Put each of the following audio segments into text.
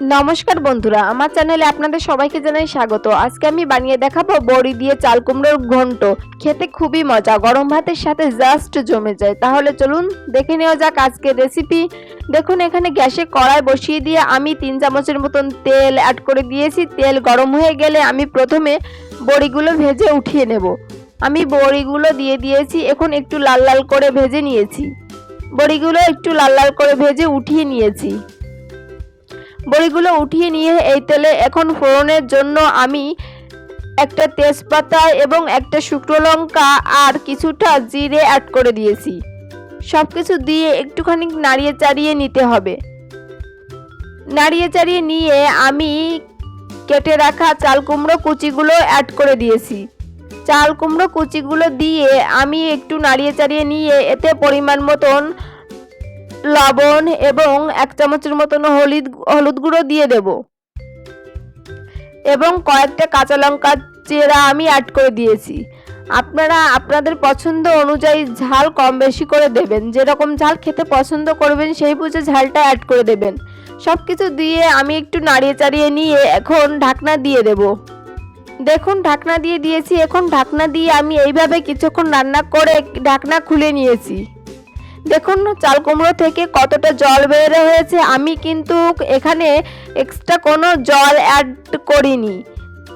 নমস্কার বন্ধুরা, আমার চ্যানেলে আপনাদের সবাইকে জানাই স্বাগত। আজকে আমি বানিয়ে দেখাবো বড়ি দিয়ে চাল কুমড়োর ঘন্ট। খেতে খুবই মজা, গরম ভাতের সাথে জাস্ট জমে যায়। তাহলে চলুন দেখে নেওয়া যাক আজকের রেসিপি দেখুন, এখানে গ্যাসে কড়াই বসিয়ে দিয়ে আমি তিন চামচের মতন তেল অ্যাড করে দিয়েছি। তেল গরম হয়ে গেলে আমি প্রথমে বড়িগুলো ভেজে উঠিয়ে নেব। আমি বড়িগুলো দিয়ে দিয়েছি, এখন একটু লাল লাল করে ভেজে নিয়েছি। বড়িগুলো একটু লাল লাল করে ভেজে উঠিয়ে নিয়েছি। বড়িগুলো উঠিয়ে নিয়ে এই তেলে এখন ফোড়নের জন্য আমি একটা তেজপাতা এবং একটা শুকনো লঙ্কা আর কিছুটা জিরে অ্যাড করে দিয়েছি। সব কিছু দিয়ে একটুখানি নাড়িয়ে চাড়িয়ে নিতে হবে। নাড়িয়ে চাড়িয়ে নিয়ে আমি কেটে রাখা চাল কুমড়ো কুচিগুলো অ্যাড করে দিয়েছি। চাল কুমড়ো কুচিগুলো দিয়ে আমি একটু নাড়িয়ে চাড়িয়ে নিয়ে এতে পরিমাণ মতন লবণ এবং এক চামচের মতন হলুদ হলুদ গুঁড়ো দিয়ে দেব। এবং কয়েকটা কাঁচা লঙ্কা চেরা আমি অ্যাড করে দিয়েছি। আপনারা, আপনাদের পছন্দ অনুযায়ী ঝাল কম বেশি করে দেবেন। যেরকম ঝাল খেতে পছন্দ করবেন, সেই বুঝে ঝালটা অ্যাড করে দেবেন। সব কিছু দিয়ে আমি একটু নাড়িয়ে চাড়িয়ে নিয়ে এখন ঢাকনা দিয়ে দেব। দেখুন, ঢাকনা দিয়ে দিয়েছি। এখন ঢাকনা দিয়ে আমি এইভাবে কিছুক্ষণ রান্না করে ঢাকনা খুলে নিয়েছি। দেখুন চাল কুমড়ো থেকে কতটা জল বের হয়েছে, আমি কিন্তু এখানে এক্সট্রা কোনো জল অ্যাড করিনি।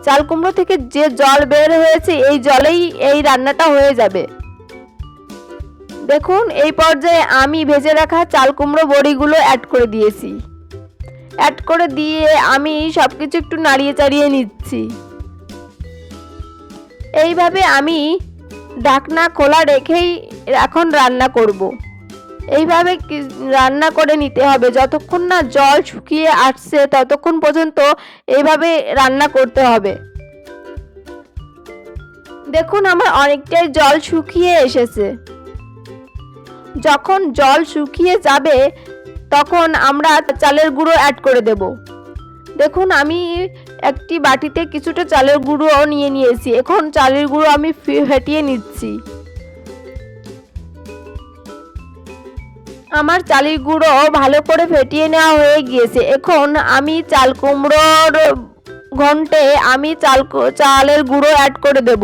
চাল কুমড়ো থেকে যে জল বের হয়েছে, এই জলেই এই রান্নাটা হয়ে যাবে। দেখুন, এই পর্যায়ে আমি ভেজে রাখা চাল কুমড়ো বড়িগুলো অ্যাড করে দিয়েছি। অ্যাড করে দিয়ে আমি সব কিছু একটু নাড়িয়ে চাড়িয়ে নিচ্ছি। এইভাবে আমি ঢাকনা খোলা রেখেই এখন রান্না করব। এইভাবে রান্না করে নিতে হবে। যতক্ষণ না জল শুকিয়ে আসছে, ততক্ষণ পর্যন্ত এইভাবে রান্না করতে হবে। দেখুন, আমার অনেকটাই জল শুকিয়ে এসেছে। যখন জল শুকিয়ে যাবে, তখন আমরা চালের গুঁড়ো অ্যাড করে দেব। দেখুন, আমি একটি বাটিতে কিছুটা চালের গুঁড়ো নিয়ে নিয়েছি। এখন চালের গুঁড়ো আমি ফেটিয়ে নিচ্ছি। আমার চালের গুঁড়ো ভালো করে ফেটিয়ে নেওয়া হয়ে গিয়েছে। এখন আমি চাল কুমড়োর ঘন্টে আমি চাল চালের গুঁড়ো অ্যাড করে দেব।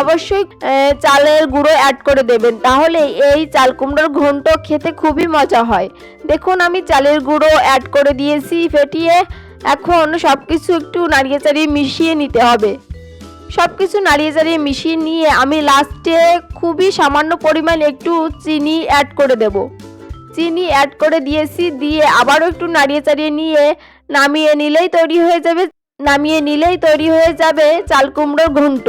অবশ্যই চালের গুঁড়ো অ্যাড করে দেবেন। তাহলে এই চাল কুমড়োর ঘন্ট খেতে খুবই মজা হয়। দেখুন, আমি চালের গুঁড়ো অ্যাড করে দিয়েছি, ফেটিয়ে এখন সব কিছু একটু নাড়িয়ে চাড়িয়ে মিশিয়ে নিতে হবে। সব কিছু নাড়িয়ে চাড়িয়ে মিশিয়ে নিয়ে আমি লাস্টে খুবই সামান্য পরিমাণ একটু চিনি অ্যাড করে দেব। চিনি অ্যাড করে দিয়েছি, দিয়ে আবারও একটু নাড়িয়ে চাড়িয়ে নিয়ে নামিয়ে নিলেই তৈরি হয়ে যাবে, নামিয়ে নিলেই তৈরি হয়ে যাবে চাল কুমড়োর ঘন্ট।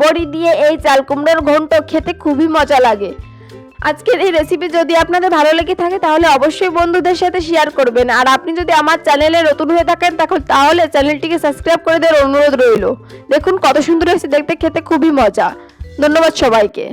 বড়ি দিয়ে এই চাল কুমড়োর ঘন্ট খেতে খুবই মজা লাগে। আজকের এই রেসিপি যদি আপনাদের ভালো লেগে থাকে, তাহলে অবশ্যই বন্ধুদের সাথে শেয়ার করবেন। আর আপনি যদি আমার চ্যানেলে নতুন হয়ে থাকেন তখন তাহলে চ্যানেলটিকে সাবস্ক্রাইব করে দেওয়ার অনুরোধ রইল। দেখুন কত সুন্দর হয়েছে দেখতে, খেতে খুবই মজা। ধন্যবাদ সবাইকে।